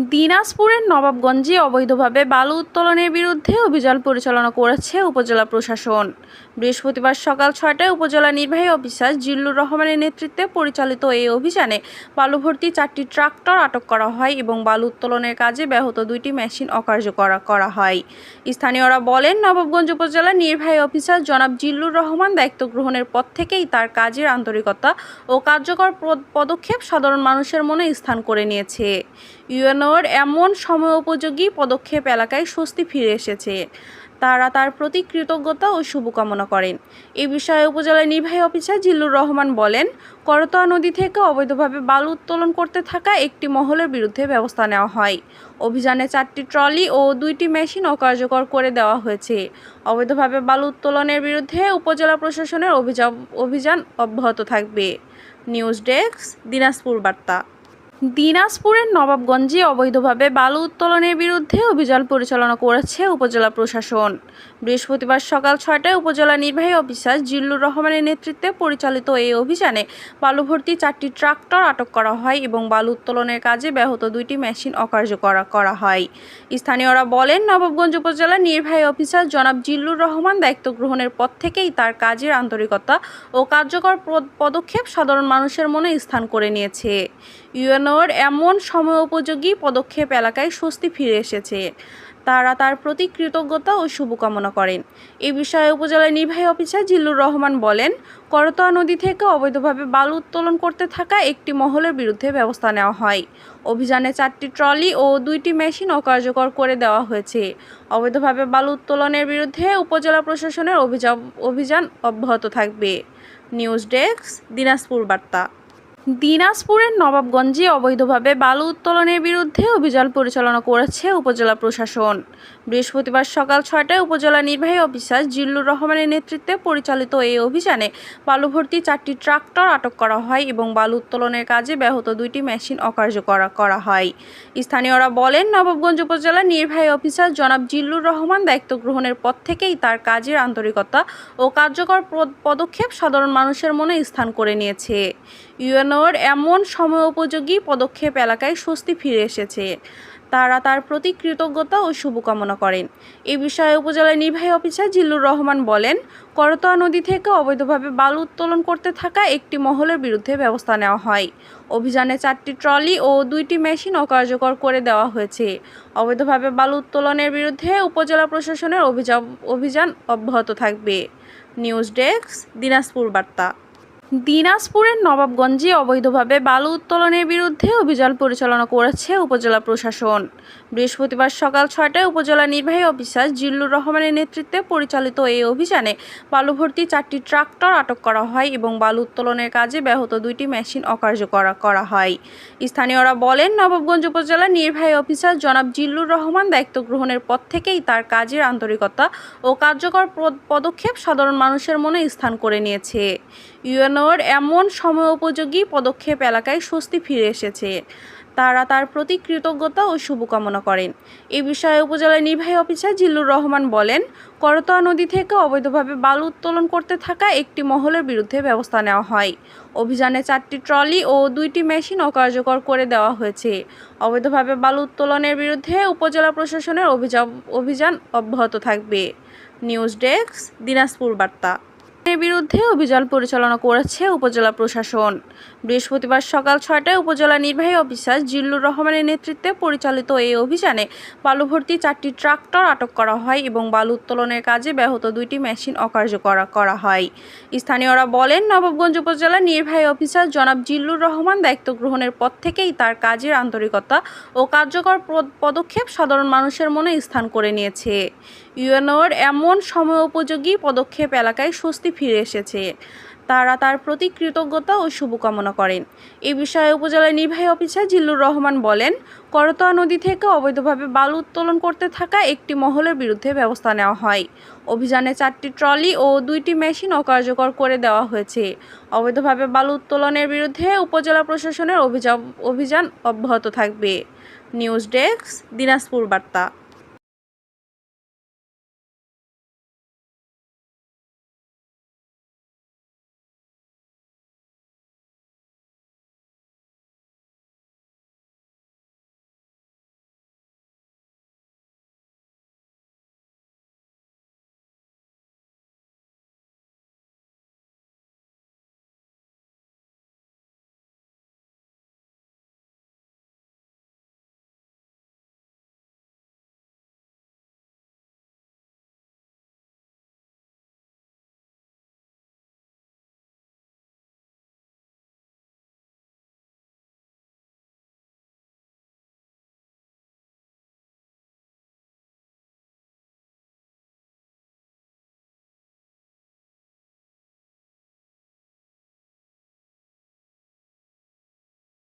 দিনাজপুরের নবাবগঞ্জে অবৈধভাবে বালু উত্তোলনের বিরুদ্ধে অভিযান পরিচালনা করেছে উপজেলা প্রশাসন। বৃহস্পতিবার সকাল ছয়টায় উপজেলা নির্বাহী অফিসার জিল্লুর রহমানের নেতৃত্বে পরিচালিত এই অভিযানে বালু ভর্তি চারটি ট্রাক্টর আটক করা হয় এবং বালু উত্তোলনের কাজে ব্যাহত দুইটি মেশিন অকার্যকর করা হয়। স্থানীয়রা বলেন, নবাবগঞ্জ উপজেলার নির্বাহী অফিসার জনাব জিল্লুর রহমান দায়িত্ব গ্রহণের পর থেকেই তার কাজের আন্তরিকতা ও কার্যকর পদ- পদক্ষেপ সাধারণ মানুষের মনে স্থান করে নিয়েছে। ইউএনওর এমন সময় উপযোগী পদক্ষেপ এলাকায় স্বস্তি ফিরে এসেছে। তারা তার প্রতি কৃতজ্ঞতা ও শুভকামনা করেন। এ বিষয়ে উপজেলা নির্বাহী অফিসার জিল্লুর রহমান বলেন, করতোয়া নদী থেকে অবৈধভাবে বালু উত্তোলন করতে থাকা একটি মহলের বিরুদ্ধে ব্যবস্থা নেওয়া হয়। অভিযানে চারটি ট্রলি ও দুইটি মেশিন অকার্যকর করে দেওয়া হয়েছে। অবৈধভাবে বালু উত্তোলনের বিরুদ্ধে উপজেলা প্রশাসনের অভিযান অব্যাহত থাকবে। নিউজ ডেস্ক, দিনাজপুর বার্তা। দিনাজপুরের নবাবগঞ্জে অবৈধভাবে বালু উত্তোলনের বিরুদ্ধে অভিযান পরিচালনা করেছে উপজেলা প্রশাসন। বৃহস্পতিবার সকাল ছয়টায় উপজেলা নির্বাহী অফিসার জিল্লুর রহমানের নেতৃত্বে পরিচালিত এই অভিযানে বালু ভর্তি চারটি ট্রাক্টর আটক করা হয় এবং বালু উত্তোলনের কাজে ব্যাহত দুইটি মেশিন অকার্যকর করা হয়। স্থানীয়রা বলেন, নবাবগঞ্জ উপজেলার নির্বাহী অফিসার জনাব জিল্লুর রহমান দায়িত্ব গ্রহণের পর থেকেই তার কাজের আন্তরিকতা ও কার্যকর পদ- পদক্ষেপ সাধারণ মানুষের মনে স্থান করে নিয়েছে। ইউএনওর এমন সময় উপযোগী পদক্ষেপ এলাকায় স্বস্তি ফিরে এসেছে। তারা তার প্রতি কৃতজ্ঞতা ও শুভকামনা করেন। এ বিষয়ে উপজেলা নির্বাহী অফিসার জিল্লুর রহমান বলেন, করতোয়া নদী থেকে অবৈধভাবে বালু উত্তোলন করতে থাকা একটি মহলের বিরুদ্ধে ব্যবস্থা নেওয়া হয়। অভিযানে চারটি ট্রলি ও দুইটি মেশিন অকার্যকর করে দেওয়া হয়েছে। অবৈধভাবে বালু উত্তোলনের বিরুদ্ধে উপজেলা প্রশাসনের অভিযান অব্যাহত থাকবে। নিউজ ডেস্ক, দিনাজপুর বার্তা। দিনাজপুরের নবাবগঞ্জে অবৈধভাবে বালু উত্তোলনের বিরুদ্ধে অভিযান পরিচালনা করেছে উপজেলা প্রশাসন। বৃহস্পতিবার সকাল ছয়টায় উপজেলা নির্বাহী অফিসার জিল্লুর রহমানের নেতৃত্বে পরিচালিত এই অভিযানে বালু ভর্তি চারটি ট্রাক্টর আটক করা হয় এবং বালু উত্তোলনের কাজে ব্যাহত দুইটি মেশিন অকার্যকর করা হয়। স্থানীয়রা বলেন, নবাবগঞ্জ উপজেলার নির্বাহী অফিসার জনাব জিল্লুর রহমান দায়িত্ব গ্রহণের পর থেকেই তার কাজের আন্তরিকতা ও কার্যকর পদ- পদক্ষেপ সাধারণ মানুষের মনে স্থান করে নিয়েছে। ইউএনওর এমন সময় উপযোগী পদক্ষেপ এলাকায় স্বস্তি ফিরে এসেছে। তারা তার প্রতি কৃতজ্ঞতা ও শুভকামনা করেন। এ বিষয়ে উপজেলা নির্বাহী অফিসার জিল্লুর রহমান বলেন, করতোয়া নদী থেকে অবৈধভাবে বালু উত্তোলন করতে থাকা একটি মহলের বিরুদ্ধে ব্যবস্থা নেওয়া হয়। অভিযানে চারটি ট্রলি ও দুইটি মেশিন অকার্যকর করে দেওয়া হয়েছে। অবৈধভাবে বালু উত্তোলনের বিরুদ্ধে উপজেলা প্রশাসনের অভিযান অব্যাহত থাকবে। নিউজ ডেস্ক, দিনাজপুর বার্তা। দিনাজপুরের নবাবগঞ্জে অবৈধভাবে বালু উত্তোলনের বিরুদ্ধে অভিযান পরিচালনা করেছে উপজেলা প্রশাসন। বৃহস্পতিবার সকাল ছয়টায় উপজেলা নির্বাহী অফিসার জিল্লুর রহমানের নেতৃত্বে পরিচালিত এই অভিযানে বালু ভর্তি চারটি ট্রাক্টর আটক করা হয় এবং বালু উত্তোলনের কাজে ব্যাহত দুইটি মেশিন অকার্যকর করা হয়। স্থানীয়রা বলেন, নবাবগঞ্জ উপজেলার নির্বাহী অফিসার জনাব জিল্লুর রহমান দায়িত্ব গ্রহণের পর থেকেই তার কাজের আন্তরিকতা ও কার্যকর পদ- পদক্ষেপ সাধারণ মানুষের মনে স্থান করে নিয়েছে। ইউএনওর এমন সময় উপযোগী পদক্ষেপ এলাকায় স্বস্তি ফিরে এসেছে। তারা তার প্রতি কৃতজ্ঞতা ও শুভকামনা করেন। এ বিষয়ে উপজেলা নির্বাহী অফিসার জিল্লুর রহমান বলেন, করতোয়া নদী থেকে অবৈধভাবে বালু উত্তোলন করতে থাকা একটি মহলের বিরুদ্ধে ব্যবস্থা নেওয়া হয়। অভিযানে চারটি ট্রলি ও দুইটি মেশিন অকার্যকর করে দেওয়া হয়েছে। অবৈধভাবে বালু উত্তোলনের বিরুদ্ধে উপজেলা প্রশাসনের অভিযান অব্যাহত থাকবে। নিউজ ডেস্ক, দিনাজপুর বার্তা। বিরুদ্ধে অভিযান পরিচালনা করেছে উপজেলা প্রশাসন। বৃহস্পতিবার সকাল ছয়টায় উপজেলা নির্বাহী অফিসার জিল্লুর রহমানের নেতৃত্বে পরিচালিত এই অভিযানে বালু ভর্তি চারটি ট্রাক্টর আটক করা হয় এবং বালু উত্তোলনের কাজে ব্যাহত দুইটি মেশিন অকার্যকর করা হয়। স্থানীয়রা বলেন, নবাবগঞ্জ উপজেলার নির্বাহী অফিসার জনাব জিল্লুর রহমান দায়িত্ব গ্রহণের পর থেকেই তার কাজের আন্তরিকতা ও কার্যকর পদ- পদক্ষেপ সাধারণ মানুষের মনে স্থান করে নিয়েছে। ইউএনওর এমন সময় উপযোগী পদক্ষেপ এলাকায় স্বস্তি ফিরে এসেছে। তারা তার প্রতি কৃতজ্ঞতা ও শুভকামনা করেন। এ বিষয়ে উপজেলা নির্বাহী অফিসার জিল্লুর রহমান বলেন, করতোয়া নদী থেকে অবৈধভাবে বালু উত্তোলন করতে থাকা একটি মহলের বিরুদ্ধে ব্যবস্থা নেওয়া হয়। অভিযানে চারটি ট্রলি ও দুইটি মেশিন অকার্যকর করে দেওয়া হয়েছে। অবৈধভাবে বালু উত্তোলনের বিরুদ্ধে উপজেলা প্রশাসনের অভিযান অব্যাহত থাকবে। নিউজ ডেস্ক, দিনাজপুর বার্তা।